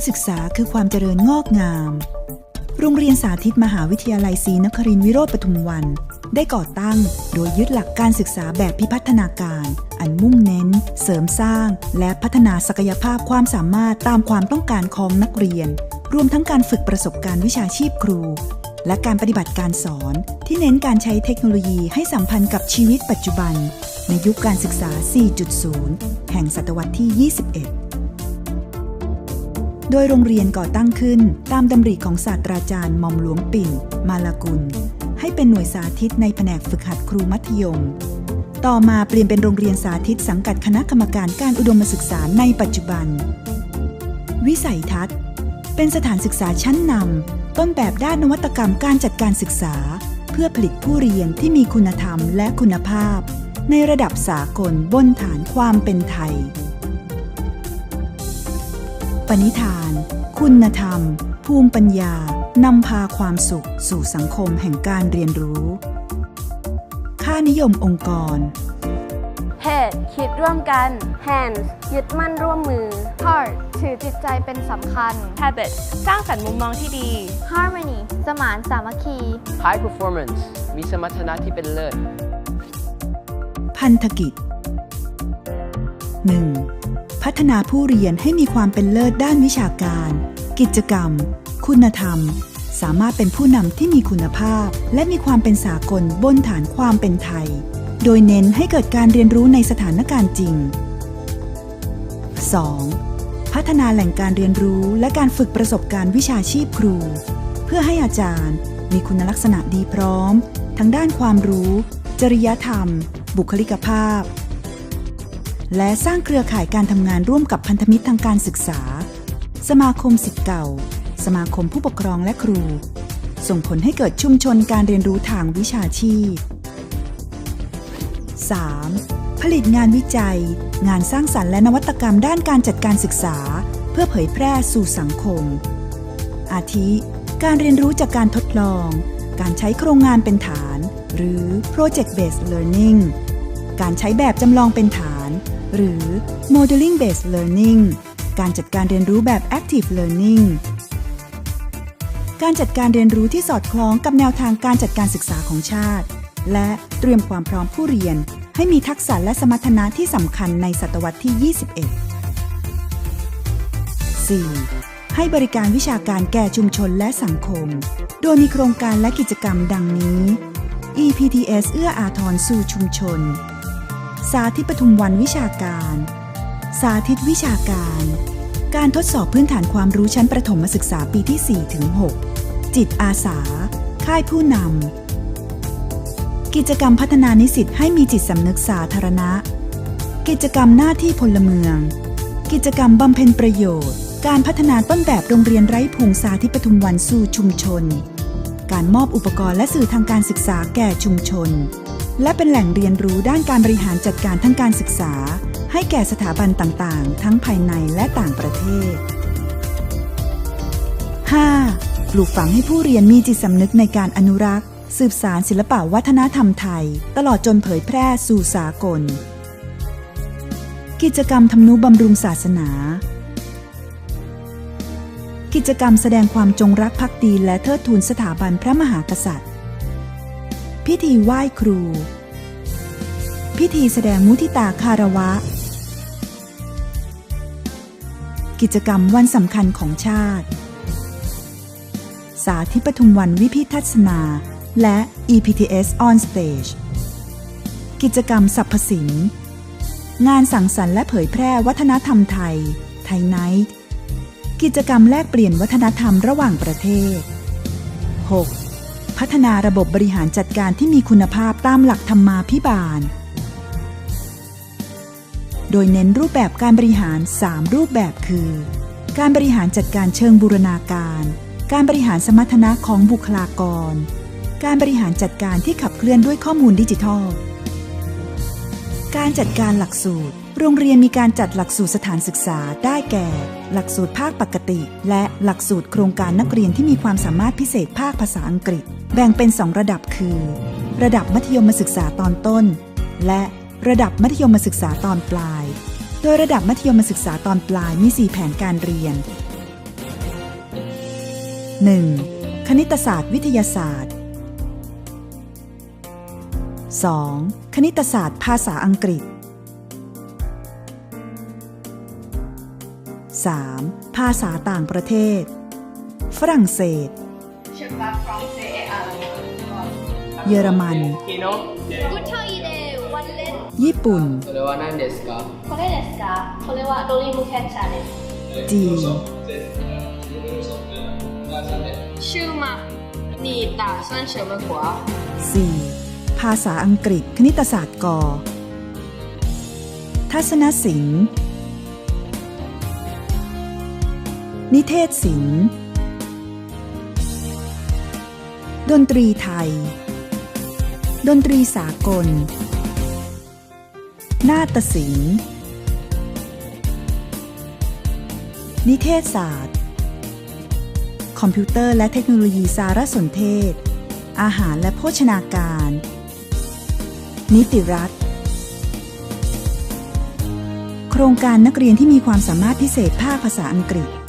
การศึกษาคือความเจริญงอกงาม โรงเรียนสาธิตมหาวิทยาลัยศรีนครินทรวิโรธปทุมวัน ได้ก่อตั้งโดยยึดหลักการศึกษาแบบพิพัฒนาการ อันมุ่งเน้น เสริมสร้าง และพัฒนาศักยภาพความสามารถตามความต้องการของนักเรียน รวมทั้งการฝึกประสบการณ์วิชาชีพครู และการปฏิบัติการสอน ที่เน้นการใช้เทคโนโลยีให้สัมพันธ์กับชีวิตปัจจุบัน ในยุคการศึกษา 4.0 แห่งศตวรรษที่ 21 โดยโรงเรียนก่อตั้งขึ้น ตามดำริของศาสตราจารย์หม่อมหลวงปิ่น มาลากุล ให้เป็นหน่วยสาธิตในแผนกฝึกหัดครูมัธยม ต่อมาเปลี่ยนเป็นโรงเรียนสาธิตสังกัดคณะกรรมการการอุดมศึกษาในปัจจุบัน วิสัยทัศน์ เป็นสถานศึกษาชั้นนำต้นแบบด้านนวัตกรรมการจัดการศึกษา เพื่อผลิตผู้เรียนที่มีคุณธรรมและคุณภาพ ในระดับสากลบนฐานความเป็นไทย ปณิธาน คุณธรรม ภูมิปัญญา นำพาความสุข สู่สังคมแห่งการเรียนรู้ ค่านิยมองค์กร Head คิดร่วมกัน Hands ยึดมั่นร่วมมือ Heart ถือจิตใจเป็นสำคัญ Habit สร้างสรรค์มุมมองที่ดี Harmony สมานสามัคคี High performance มีสมรรถนะที่เป็นเลิศ พันธกิจ 1. พัฒนาผู้เรียนให้มีความเป็นเลิศด้านวิชาการ กิจกรรม คุณธรรม สามารถเป็นผู้นำที่มีคุณภาพ และมีความเป็นสากลบนฐานความเป็นไทย โดยเน้นให้เกิดการเรียนรู้ในสถานการณ์จริง 2. พัฒนาแหล่งการเรียนรู้และการฝึกประสบการณ์วิชาชีพครู เพื่อให้อาจารย์ มีคุณลักษณะดีพร้อม ทั้งด้านความรู้ จริยธรรม บุคลิกภาพ และสร้างเครือข่ายการทำงานร่วมกับพันธมิตรทางการศึกษา สมาคมสิทธิ์เก่า สมาคมผู้ปกครองและครู ส่งผลให้เกิดชุมชนการเรียนรู้ทางวิชาชีพ 3. ผลิตงานวิจัย งานสร้างสรรค์และนวัตกรรมด้านการจัดการศึกษา เพื่อเผยแพร่สู่สังคม อาทิ การเรียนรู้จากการทดลอง การใช้โครงงานเป็นฐาน หรือ project based learning การใช้แบบจำลองเป็นฐาน หรือ modeling based learning การจัดการเรียนรู้แบบ active learning การจัดการเรียนรู้ที่สอดคล้องกับแนวทางการจัดการศึกษาของชาติ และเตรียมความพร้อมผู้เรียน ให้มีทักษะและสมรรถนะที่สำคัญในศตวรรษที่ 21 4. ให้บริการวิชาการแก่ชุมชนและสังคม โดยมีโครงการและกิจกรรมดังนี้ EPTS เอื้ออาทรสู่ชุมชน สาธิตปทุมวันวิชาการ สาธิตวิชาการ การทดสอบพื้นฐานความรู้ชั้นประถมศึกษาปีที่ 4 ถึง 6 จิตอาสา ค่ายผู้นำ กิจกรรมพัฒนานิสิตให้มีจิตสำนึกสาธารณะ กิจกรรมหน้าที่พลเมือง กิจกรรมบำเพ็ญประโยชน์ การพัฒนาต้นแบบโรงเรียนไร้ภูงสาธิตปทุมวันสู่ชุมชน การมอบอุปกรณ์และสื่อทางการศึกษาแก่ชุมชน และเป็นแหล่งเรียนรู้ด้านการบริหารจัดการทางการศึกษา ให้แก่สถาบันต่างๆ ทั้งภายในและต่างประเทศ 5. ปลูกฝังให้ผู้เรียนมีจิตสำนึกในการอนุรักษ์ สืบสารศิลปะวัฒนธรรมไทย ตลอดจนเผยแพร่สู่สากล กิจกรรมทำนุบำรุงศาสนา กิจกรรมแสดงความจงรักภักดีและเทิดทูนสถาบันพระมหากษัตริย์ พิธีไหว้ครู พิธีแสดงมุทิตาคารวะ กิจกรรมวันสำคัญของชาติ สาธิตปทุมวันวิพิทัศนา และ EPTS on Stage กิจกรรมสรรพศิลป์งานสังสรรค์และเผยแพร่วัฒนธรรมไทย ไทยไนท์ กิจกรรมแลกเปลี่ยนวัฒนธรรมระหว่างประเทศ 6. พัฒนาระบบบริหารจัดการที่มีคุณภาพตามหลักธรรมาภิบาล โดยเน้นรูปแบบการบริหาร 3 รูปแบบคือ การบริหารจัดการเชิงบูรณาการ การบริหารสมรรถนะของบุคลากร การบริหารจัดการที่ขับเคลื่อนด้วยข้อมูลดิจิทัล การจัดการหลักสูตร โรงเรียนมีการจัดหลักสูตรสถานศึกษาได้แก่หลักสูตรภาคปกติ และหลักสูตรโครงการนักเรียนที่มีความสามารถพิเศษภาคภาษาอังกฤษ แบ่งเป็น2ระดับคือ ระดับมัธยมศึกษาตอนต้น และระดับมัธยมศึกษาตอนปลาย โดยระดับมัธยมศึกษาตอนปลายมี 4 แผนการเรียน 1. คณิตศาสตร์วิทยาศาสตร์ 2. คณิตศาสตร์ภาษาอังกฤษ 3. ภาษาต่างประเทศ ฝรั่งเศสเเยอรมัน ญี่ปุ่น จีนชื่อมานี่ตาซันเฉิมหัว 4. ภาษาอังกฤษคณิตศาสตร์กอทัศนศิลป์ นิเทศศิลป์ ดนตรีไทย ดนตรีสากล นาฏศิลป์ นิเทศศาสตร์ คอมพิวเตอร์และเทคโนโลยีสารสนเทศ อาหารและโภชนาการ นิติรัฐ โครงการนักเรียนที่มีความสามารถพิเศษภาคภาษาอังกฤษ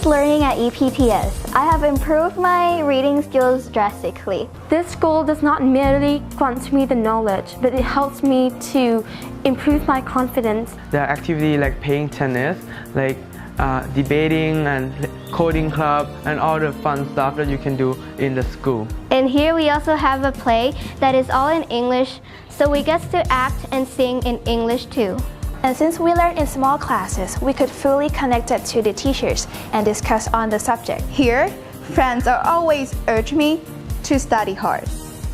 Since learning at EPTS, I have improved my reading skills drastically. This school does not merely grant me the knowledge, but it helps me to improve my confidence. There are activities like playing tennis, like uh, debating and coding club, and all the fun stuff that you can do in the school. And here we also have a play that is all in English, so we get to act and sing in English too. And since we learn in small classes, we could fully connect it to the teachers and discuss on the subject. Here, friends are always urge me to study hard.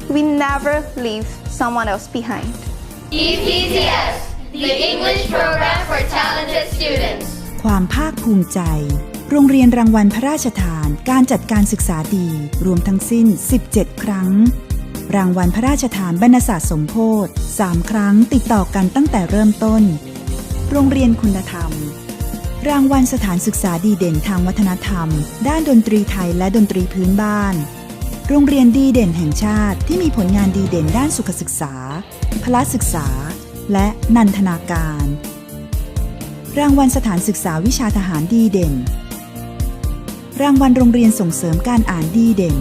We never leave someone else behind. EPTS, the English program for talented students. ความภาคภูมิใจ โรงเรียนรางวัลพระราชทาน การจัดการศึกษาดี รวมทั้งสิ้น 17 ครั้ง รางวัลพระราชทานบรรณศาสตร์สมโพธ3ครั้งติดต่อกันตั้งแต่เริ่มต้น โรงเรียนคุณธรรม รางวัลสถานศึกษาดีเด่นทางวัฒนธรรม ด้านดนตรีไทยและดนตรีพื้นบ้าน โรงเรียนดีเด่นแห่งชาติที่มีผลงานดีเด่นด้านสุขศึกษา พละศึกษา และนันทนาการ รางวัลสถานศึกษาวิชาทหารดีเด่น รางวัลโรงเรียนส่งเสริมการอ่านดีเด่น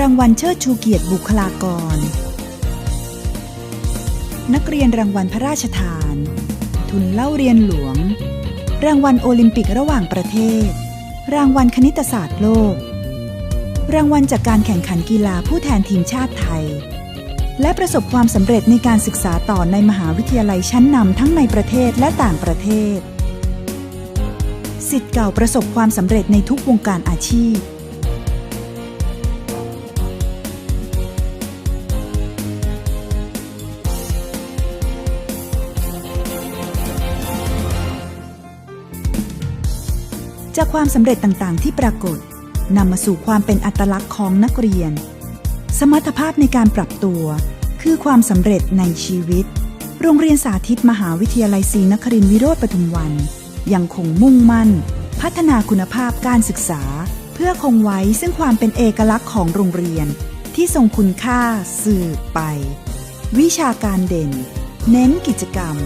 รางวัลเชิดชูเกียรติบุคลากร นักเรียนรางวัลพระราชทาน ทุนเล่าเรียนหลวง รางวัลโอลิมปิกระหว่างประเทศ รางวัลคณิตศาสตร์โลก รางวัลจากการแข่งขันกีฬาผู้แทนทีมชาติไทย และประสบความสำเร็จในการศึกษาต่อในมหาวิทยาลัยชั้นนำทั้งในประเทศและต่างประเทศ สิทธิ์เก่าประสบความสำเร็จในทุกวงการอาชีพ จากความสำเร็จต่างๆ ที่ปรากฏนำมาสู่ความเป็นอัตลักษณ์ของนักเรียน สมรรถภาพในการปรับตัว คือความสำเร็จในชีวิต โรงเรียนสาธิตมหาวิทยาลัยศรีนครินทรวิโรธปทุมวัน ยังคงมุ่งมั่น พัฒนาคุณภาพการศึกษา เพื่อคงไว้ซึ่งความเป็นเอกลักษณ์ของโรงเรียน ที่ทรงคุณค่าสืบไป วิชาการเด่น เน้นกิจกรรม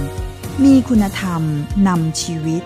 มีคุณธรรมนำชีวิต